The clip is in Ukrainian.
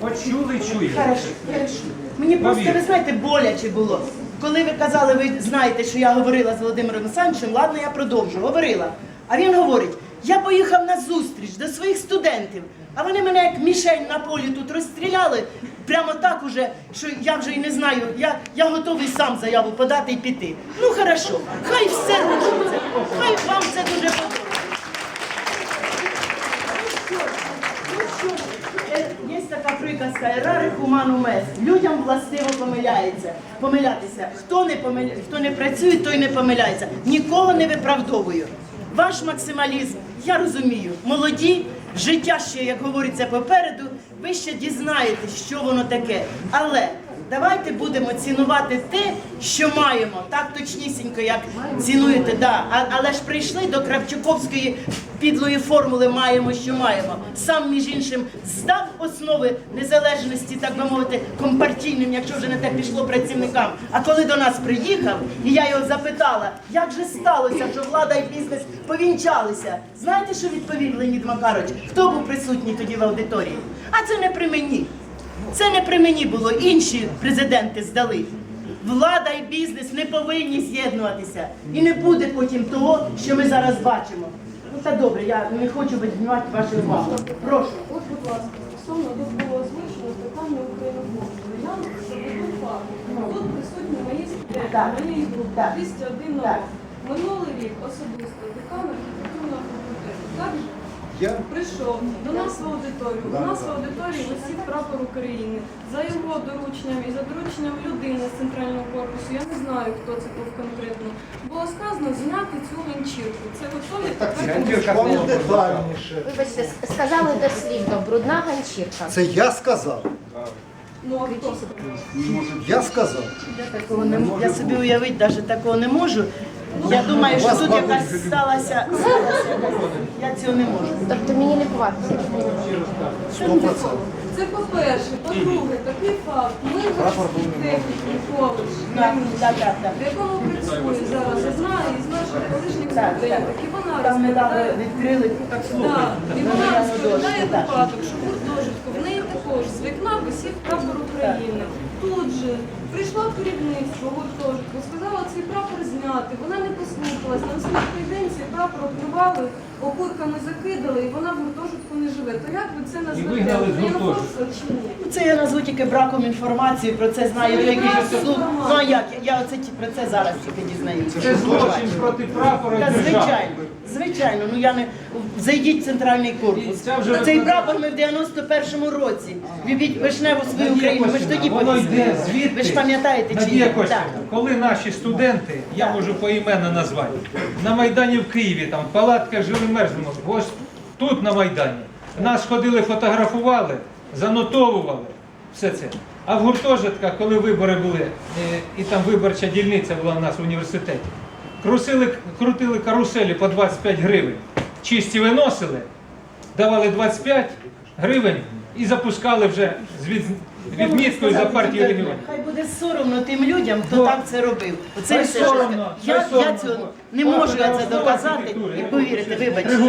Почули, чуєте. Хорошо, хорошо. Мені просто, ви знаєте, боляче було. Коли ви казали, ви знаєте, що я говорила з Володимиром Олександровичем, ладно, я продовжу, говорила. А він говорить, я поїхав на зустріч до своїх студентів, а вони мене як мішень на полі тут розстріляли, прямо так уже, що я вже і не знаю, я, я готовий сам заяву подати і піти. Ну хорошо, хай все рушиться, хай вам це дуже подобається. Е, Є така приказка «Ерари хуману мес. Людям властиво помиляється. Помилятися. Хто не помиля... хто не працює, той не помиляється. Нікого не виправдовую. Ваш максималізм, я розумію, молоді, життя ще, як говориться, попереду, ви ще дізнаєтесь, що воно таке. Але давайте будемо цінувати те, що маємо, так точнісінько, як цінуєте, да. А, але ж прийшли до Кравчуковської підлої формули маємо, що маємо. Сам, між іншим, здав основи незалежності, так би мовити, компартійним, якщо вже не те пішло працівникам. А коли до нас приїхав, і я його запитала, як же сталося, що влада і бізнес повінчалися. Знаєте, що відповів Леонід Макарович? Хто був присутній тоді в аудиторії? А це не при мені. При мені було. Інші президенти здали. Влада і бізнес не повинні з'єднуватися. І не буде потім того, що ми зараз бачимо. Ну та добре, я не хочу віднімати вашу увагу. Прошу. От, будь ласка, стосовно тут було озвучено питання україномовства. Я заведу факт. Тут присутні мої студенти, моєї групи, 201 Так. Минулий рік особисто декан архітектурного факультету Я прийшов до нас в аудиторію. У нас в аудиторії висів прапор України. За його дорученням і за дорученням людини з центрального корпусу, я не знаю, хто це був конкретно, було сказано зняти цю ганчірку. Це готові тепер. Вибачте, сказали дослівно, брудна ганчірка. Це я сказав. Ну а хто? Я сказав. Я такого не м- я собі уявити навіть такого не можу. Я думаю, що тут якась сталася. сталася якась- Я цього не можу. Тобто мені лікуватися. Сто процентів. Це по-перше. По-друге, такий факт. Ми коледж, так, так, так. в якому працює зараз одна із наших колишніх студенток. І вона розповідає, відкрили. Так, і вона розповідає випадок, що в гуртожитку в неї також з вікна висів прапор України. Тут же прийшло керівництво гуртожитку, сказала цей прапор зняти. Вона не послухалась. На наступний день цей прапор обривали, окурками закидали, і вона в гуртожитку не живе. То як ви це назвете? вигнали з гуртожитку. чи ні? Це я назву тільки браком інформації, про це знаю Це якийсь брак слух. Ну а як? Я оце ті- про це зараз тільки дізнаюся. Це злочин проти прапора Та держави. звичайно, звичайно. Ну я не зайдіть в центральний корпус. Це вже Цей прапор ми в 91-му році. Любіть вишневу свою Надія Україну. Ми ж Костівна, тоді воно йде повісили. звідти. Ви ж пам'ятаєте чи Надія ні? Костівна, Так. коли наші студенти, я можу поіменно назвати, на Майдані в Києві, там в палатках жили мерзнемо, ось тут на Майдані. Нас ходили, фотографували, занотовували все це. А в гуртожитках, коли вибори були, е, і там виборча дільниця була у нас в університеті, крутили, крутили каруселі по 25 гривень, чисті виносили, давали 25 гривень і запускали вже з від- відміткою за партію регіонів. Хай буде соромно тим людям, хто Бо- так це робив. Оце Хай все, що соромно, я, хай я соромно. цього не можу я це доказати і повірити, вибачте.